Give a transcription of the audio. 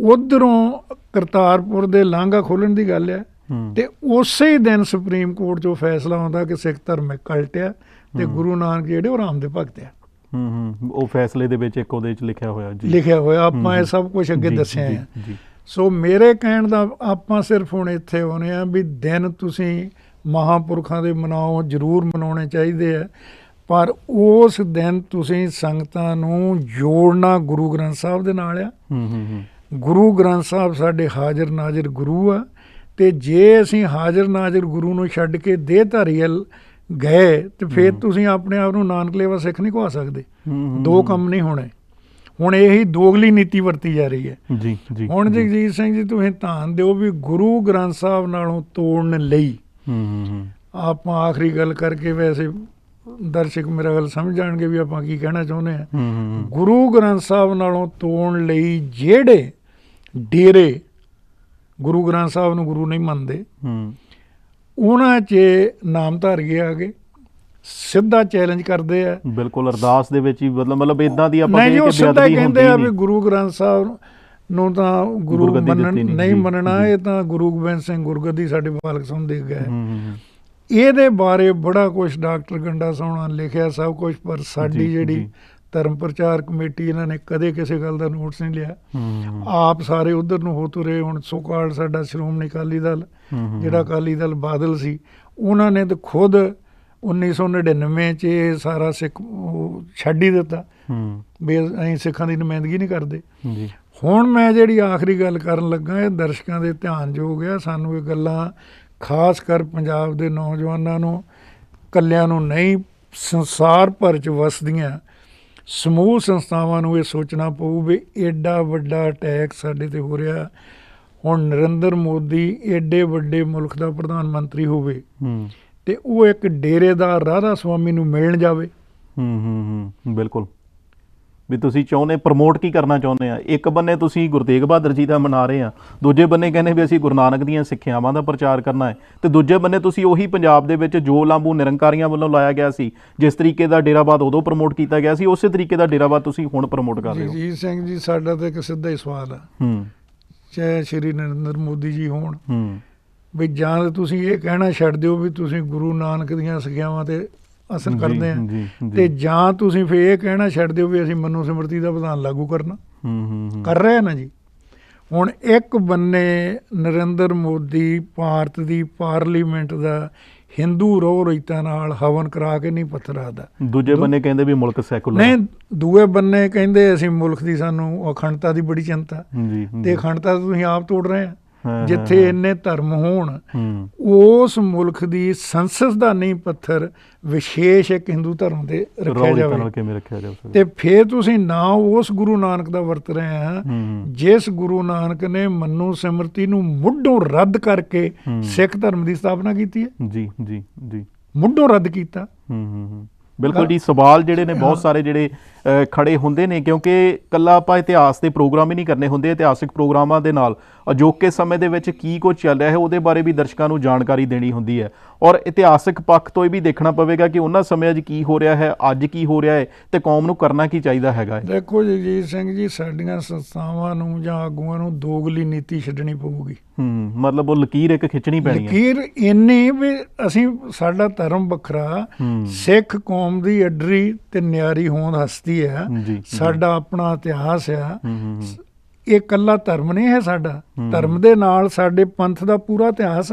ਉਧਰੋਂ ਕਰਤਾਰਪੁਰ ਦੇ ਲਾਂਘਾ ਖੋਲਣ ਦੀ ਗੱਲ ਹੈ ਹੂੰ। ਤੇ ਉਸੇ ਹੀ ਦਿਨ ਸੁਪਰੀਮ ਕੋਰਟ 'ਚੋਂ ਫੈਸਲਾ ਆਉਂਦਾ ਕਿ ਸਿੱਖ ਧਰਮ ਕਲਟ ਆ ਤੇ। ਗੁਰੂ ਨਾਨਕ ਜਿਹੜੇ ਉਹ ਰਾਮ ਦੇ ਭਗਤ ਆ। ਹੂੰ ਹੂੰ। ਉਹ ਫੈਸਲੇ ਦੇ ਵਿੱਚ ਇੱਕ ਉਹਦੇ ਵਿੱਚ ਲਿਖਿਆ ਹੋਇਆ ਜੀ। ਲਿਖਿਆ ਹੋਇਆ ਆਪਾਂ ਇਹ। ਸਭ ਕੁਝ ਅੱਗੇ ਜੀ, ਦੱਸਿਆ ਜੀ, ਹੈ। ਜੀ। ਸੋ ਮੇਰੇ ਕਹਿਣ ਦਾ ਆਪਾਂ ਸਿਰਫ ਹੁਣ ਇੱਥੇ ਆਉਨੇ ਆ ਵੀ ਦਿਨ ਤੁਸੀਂ ਮਹਾਪੁਰਖਾਂ ਦੇ ਮਨਾਓ ਜ਼ਰੂਰ ਮਨਾਉਣੇ ਚਾਹੀਦੇ ਆ ਪਰ ਉਸ ਦਿਨ ਤੁਸੀਂ ਸੰਗਤਾਂ ਨੂੰ ਜੋੜਨਾ ਗੁਰੂ ਗ੍ਰੰਥ ਸਾਹਿਬ ਦੇ ਨਾਲ ਆ। ਹੂੰ ਹੂੰ ਹੂੰ। ਗੁਰੂ ਗ੍ਰੰਥ ਸਾਹਿਬ ਸਾਡੇ ਹਾਜ਼ਰ ਨਾਜ਼ਰ ਗੁਰੂ ਆ ਤੇ ਜੇ ਅਸੀਂ ਹਾਜ਼ਰ ਨਾਜ਼ਰ ਗੁਰੂ ਨੂੰ ਛੱਡ ਕੇ ਦੇਹਧਾਰੀ ਵੱਲ ਗਏ ਤੇ ਫਿਰ। ਤੁਸੀਂ ਆਪਣੇ ਆਪ ਨੂੰ ਨਾਨਕ ਲੇਵਾ ਸਿੱਖ ਨਹੀਂ ਕਹਾ ਸਕਦੇ ਦੋ। ਕੰਮ ਨਹੀਂ ਹੋਣੇ ਹੁਣ ਇਹੀ ਦੋਗਲੀ ਨੀਤੀ ਵਰਤੀ ਜਾ ਰਹੀ ਹੈ ਜੀ ਜੀ ਹੁਣ। ਜਗਜੀਤ ਸਿੰਘ ਜੀ ਤੁਸੀਂ ਧਿਆਨ ਦਿਓ ਵੀ ਗੁਰੂ ਗ੍ਰੰਥ ਸਾਹਿਬ ਨਾਲੋਂ ਤੋੜਨ ਲਈ ਹੂੰ ਆਪਾਂ ਆਖਰੀ ਗੱਲ ਕਰਕੇ ਵੈਸੇ ਦਰਸ਼ਕ ਮੇਰਾ ਗੱਲ ਸਮਝ ਜਾਣਗੇ ਵੀ ਆਪਾਂ ਕੀ ਕਹਿਣਾ ਚਾਹੁੰਦੇ ਆ ਗੁਰੂ ਗ੍ਰੰਥ ਸਾਹਿਬ ਨਾਲੋਂ ਤੋੜਨ ਲਈ ਜਿਹੜੇ ਡੇਰੇ ਗੁਰੂ ਗ੍ਰੰਥ ਸਾਹਿਬ ਨੂੰ ਗੁਰੂ ਨਹੀਂ ਮੰਨਦੇ। ਹੂੰ। ਉਹਨਾਂ 'ਚ ਨਾਮਧਾਰੀਏ ਆ ਗਏ ਸਿੱਧਾ ਚੈਲੰਜ ਕਰਦੇ ਆ। ਬਿਲਕੁਲ ਅਰਦਾਸ ਦੇ ਵਿੱਚ ਹੀ ਮਤਲਬ ਮਤਲਬ ਇਦਾਂ ਦੀ ਆਪਾਂ ਨਹੀਂ ਉਹ ਸਿੱਧਾ ਕਹਿੰਦੇ ਹੁੰਦੀ ਆ ਵੀ ਗੁਰੂ ਗ੍ਰੰਥ ਸਾਹਿਬ ਨੂੰ ਤਾਂ ਗੁਰੂ ਮੰਨਣ ਨਹੀਂ, ਮੰਨਣਾ। ਇਹ ਤਾਂ ਗੁਰੂ ਗੋਬਿੰਦ ਸਿੰਘ ਗੁਰਗੱਦੀ ਸਾਡੇ ਪਾਲਕ ਸਿੰਘ ਦੇ ਗਏ ਇਹਦੇ ਬਾਰੇ ਬੜਾ ਕੁਝ ਡਾਕਟਰ ਗੰਡਾ ਸੋਹਣਾ ਲਿਖਿਆ ਸਭ ਕੁਝ ਪਰ ਸਾਡੀ ਜਿਹੜੀ। ਧਰਮ ਪ੍ਰਚਾਰ ਕਮੇਟੀ ਇਹਨਾਂ ਨੇ ਕਦੇ ਕਿਸੇ ਗੱਲ ਦਾ ਨੋਟਿਸ ਨਹੀਂ ਲਿਆ। ਆਪ ਸਾਰੇ ਉਧਰ ਨੂੰ ਹੋ ਤੁਰੇ ਹੁਣ ਸੋਕਾਲ ਸਾਡਾ ਸ਼੍ਰੋਮਣੀ ਅਕਾਲੀ ਦਲ ਜਿਹੜਾ ਅਕਾਲੀ ਦਲ ਬਾਦਲ ਸੀ ਉਹਨਾਂ ਨੇ ਤਾਂ ਖੁਦ 1999 ਚ ਇਹ ਸਾਰਾ ਸਿੱਖ ਛੱਡ ਹੀ ਦਿੱਤਾ। ਵੀ ਅਸੀਂ ਸਿੱਖਾਂ ਦੀ ਨੁਮਾਇੰਦਗੀ ਨਹੀਂ ਕਰਦੇ। ਜੀ ਹੁਣ ਮੈਂ ਜਿਹੜੀ ਆਖਰੀ ਗੱਲ ਕਰਨ ਲੱਗਾ ਇਹ ਦਰਸ਼ਕਾਂ ਦੇ ਧਿਆਨ ਯੋਗ ਆ ਸਾਨੂੰ ਇਹ ਗੱਲਾਂ ਖਾਸ ਕਰ ਪੰਜਾਬ ਦੇ ਨੌਜਵਾਨਾਂ ਨੂੰ ਕੱਲਿਆਂ ਨੂੰ ਨਹੀਂ ਸੰਸਾਰ ਭਰ ਚ ਵਸਦੀਆਂ। ਸਮੂਹ ਸੰਸਥਾਵਾਂ ਨੂੰ ਇਹ ਸੋਚਣਾ ਪਊ ਵੀ ਐਡਾ ਵੱਡਾ ਅਟੈਕ ਸਾਡੇ ਤੇ ਹੋ ਰਿਹਾ। ਹੁਣ ਨਰਿੰਦਰ ਮੋਦੀ ਐਡੇ ਵੱਡੇ ਮੁਲਕ ਦਾ ਪ੍ਰਧਾਨ ਮੰਤਰੀ ਹੋਵੇ ਹੂੰ। ਤੇ ਉਹ ਇੱਕ ਡੇਰੇਦਾਰ ਰਾਧਾ ਸਵਾਮੀ ਨੂੰ ਮਿਲਣ ਜਾਵੇ। ਹੂੰ ਹੂੰ ਹੂੰ ਬਿਲਕੁਲ। ਵੀ ਤੁਸੀਂ ਚਾਹੁੰਦੇ ਪ੍ਰਮੋਟ ਕੀ ਕਰਨਾ ਚਾਹੁੰਦੇ ਆ? ਇੱਕ ਬੰਨੇ ਤੁਸੀਂ ਗੁਰੂ ਤੇਗ ਬਹਾਦਰ ਜੀ ਦਾ ਮਨਾ ਰਹੇ ਆ ਦੂਜੇ ਬੰਨੇ ਕਹਿੰਦੇ ਵੀ ਅਸੀਂ ਗੁਰੂ ਨਾਨਕ ਦੀਆਂ ਸਿੱਖਿਆਵਾਂ ਦਾ ਪ੍ਰਚਾਰ ਕਰਨਾ ਹੈ। ਤੇ ਦੂਜੇ ਬੰਨੇ ਤੁਸੀਂ ਉਹੀ ਪੰਜਾਬ ਦੇ ਵਿੱਚ ਜੋ ਲਾਂਬੂ ਨਿਰੰਕਾਰੀਆਂ ਵੱਲੋਂ ਲਾਇਆ ਗਿਆ ਸੀ ਜਿਸ ਤਰੀਕੇ ਦਾ ਡੇਰਾਬਾਦ ਉਦੋਂ ਪ੍ਰਮੋਟ ਕੀਤਾ ਗਿਆ ਸੀ ਉਸੇ ਤਰੀਕੇ ਦਾ ਡੇਰਾਬਾਦ ਤੁਸੀਂ ਹੁਣ ਪ੍ਰਮੋਟ ਕਰ ਰਹੇ ਹੋ। ਜਗਜੀਤ ਸਿੰਘ ਜੀ ਸਾਡਾ ਤਾਂ ਇੱਕ ਸਿੱਧਾ ਹੀ ਸਵਾਲ ਆ। ਹੂੰ। ਚਾਹੇ ਸ਼੍ਰੀ ਨਰਿੰਦਰ ਮੋਦੀ ਜੀ ਹੋਣ। ਹੂੰ। ਵੀ ਜਾਂ ਤੁਸੀਂ ਇਹ ਕਹਿਣਾ ਛੱਡ ਦਿਓ ਵੀ ਤੁਸੀਂ ਗੁਰੂ ਨਾਨਕ ਦੀਆਂ ਸਿੱਖਿਆਵਾਂ ਤੇ ਅਸਰ ਕਰਦੇ ਆ। ਤੇ ਜਾਂ ਤੁਸੀਂ ਫੇਰ ਇਹ ਕਹਿਣਾ ਛੱਡ ਦਿਓ ਵੀ ਅਸੀਂ ਮਨੂ ਸਿਮਰਤੀ ਦਾ ਵਿਧਾਨ ਲਾਗੂ ਕਰਨਾ। ਹੂੰ ਹੂੰ ਹੂੰ। ਕਰ ਰਹੇ ਨਾ ਜੀ। ਹੁਣ ਇੱਕ ਬੰਨੇ ਨਰਿੰਦਰ ਮੋਦੀ ਭਾਰਤ ਦੀ ਪਾਰਲੀਮੈਂਟ ਦਾ ਹਿੰਦੂ ਰੋਹ ਰੀਤਾਂ ਨਾਲ ਹਵਨ ਕਰਾ ਕੇ ਨਹੀਂ ਪੱਥਰ ਆਦਾ ਦੂਜੇ ਬੰਨੇ ਕਹਿੰਦੇ ਵੀ ਮੁਲਕ ਸੈਕੂਲਰ। ਨਹੀਂ ਦੂਏ ਬੰਨੇ ਕਹਿੰਦੇ ਅਸੀਂ ਮੁਲਕ ਦੀ ਸਾਨੂੰ ਅਖੰਡਤਾ ਦੀ ਬੜੀ ਚਿੰਤਾ। ਜੀ ਤੇ। ਅਖੰਡਤਾ ਤੁਸੀਂ ਆਪ ਤੋੜ ਰਹੇ ਆ। ਜਿੱਥੇ ਇੰਨੇ ਧਰਮ ਹੋਣ ਉਸ ਮੁਲਕ ਦੀ ਸੰਸਦ ਦਾ ਨਹੀਂ ਪੱਥਰ ਵਿਸ਼ੇਸ਼ ਇੱਕ ਹਿੰਦੂ ਧਰਮ ਤੇ ਰੱਖਿਆ ਜਾਵੇ। ਨਾਲ ਕਿਵੇਂ ਰੱਖਿਆ ਜਾ ਸਕਦਾ? ਤੇ ਫਿਰ ਤੁਸੀਂ ਨਾ ਉਸ ਗੁਰੂ ਨਾਨਕ ਦਾ ਵਰਤ ਰਹੇ ਆ ਜਿਸ ਗੁਰੂ ਨਾਨਕ ਨੇ ਮੰਨੂ ਸਿਮਰਤੀ ਨੂੰ ਮੁੱਢੋਂ ਰੱਦ ਕਰਕੇ। ਸਿੱਖ ਧਰਮ ਦੀ ਸਥਾਪਨਾ ਕੀਤੀ ਹੈ। ਜੀ ਜੀ ਜੀ। ਮੁੱਢੋਂ ਰੱਦ ਕੀਤਾ। ਹੂੰ ਹੂੰ। ਬਿਲਕੁਲ ਜੀ ਸਵਾਲ ਜਿਹੜੇ ਨੇ ਬਹੁਤ ਸਾਰੇ ਜਿਹੜੇ ਖੜੇ ਹੁੰਦੇ ਨੇ ਕਿਉਂਕਿ ਕੱਲਾ ਆਪਾਂ ਇਤਿਹਾਸ ਦੇ ਪ੍ਰੋਗਰਾਮ ਹੀ ਨਹੀਂ ਕਰਨੇ ਹੁੰਦੇ ਇਤਿਹਾਸਿਕ ਪ੍ਰੋਗਰਾਮਾਂ ਦੇ ਨਾਲ। ਅਜੋਕੇ ਸਮੇਂ ਦੇ ਵਿੱਚ ਕੀ ਕੁਝ ਚੱਲ ਰਿਹਾ ਹੈ ਉਹਦੇ ਬਾਰੇ ਵੀ ਦਰਸ਼ਕਾਂ ਨੂੰ ਜਾਣਕਾਰੀ ਦੇਣੀ ਹੁੰਦੀ ਹੈ। ਔਰ ਇਤਿਹਾਸਿਕ ਪੱਖ ਤੋਂ ਇਹ ਵੀ ਦੇਖਣਾ ਪਵੇਗਾ ਕਿ ਉਹਨਾਂ ਸਮਿਆਂ 'ਚ ਕੀ ਹੋ ਰਿਹਾ ਹੈ ਅੱਜ ਕੀ ਹੋ ਰਿਹਾ ਹੈ ਤੇ ਕੌਮ ਨੂੰ ਕਰਨਾ ਕੀ ਚਾਹੀਦਾ ਹੈਗਾ ਹੈ। ਦੇਖੋ ਜਗਜੀਤ ਸਿੰਘ ਜੀ ਸਾਡੀਆਂ ਸੰਸਥਾਵਾਂ ਨੂੰ ਜਾਂ ਆਗੂਆਂ ਨੂੰ ਦੋਗਲੀ ਨੀਤੀ ਛੱਡਣੀ ਪਊਗੀ। ਹੂੰ ਮਤਲਬ ਉਹ ਲਕੀਰ ਇੱਕ ਖਿੱਚਣੀ ਪੈਣੀ ਹੈ। ਲਕੀਰ ਇੰਨੀ ਵੀ ਅਸੀਂ ਸਾਡਾ ਧਰਮ ਵੱਖਰਾ ਸਿੱਖ ਕੌਮ ਦੀ ਅੱਡਰੀ ਤੇ ਨਿਆਰੀ ਹੋਂਦ ਹਸਤੀ ਹੈ। ਸਾਡਾ ਆਪਣਾ ਇਤਿਹਾਸ ਆ ਇਹ ਕੱਲਾ ਧਰਮ ਨਹੀਂ ਹੈ ਸਾਡਾ। ਧਰਮ ਦੇ ਨਾਲ ਸਾਡੇ ਪੰਥ ਦਾ ਪੂਰਾ ਇਤਿਹਾਸ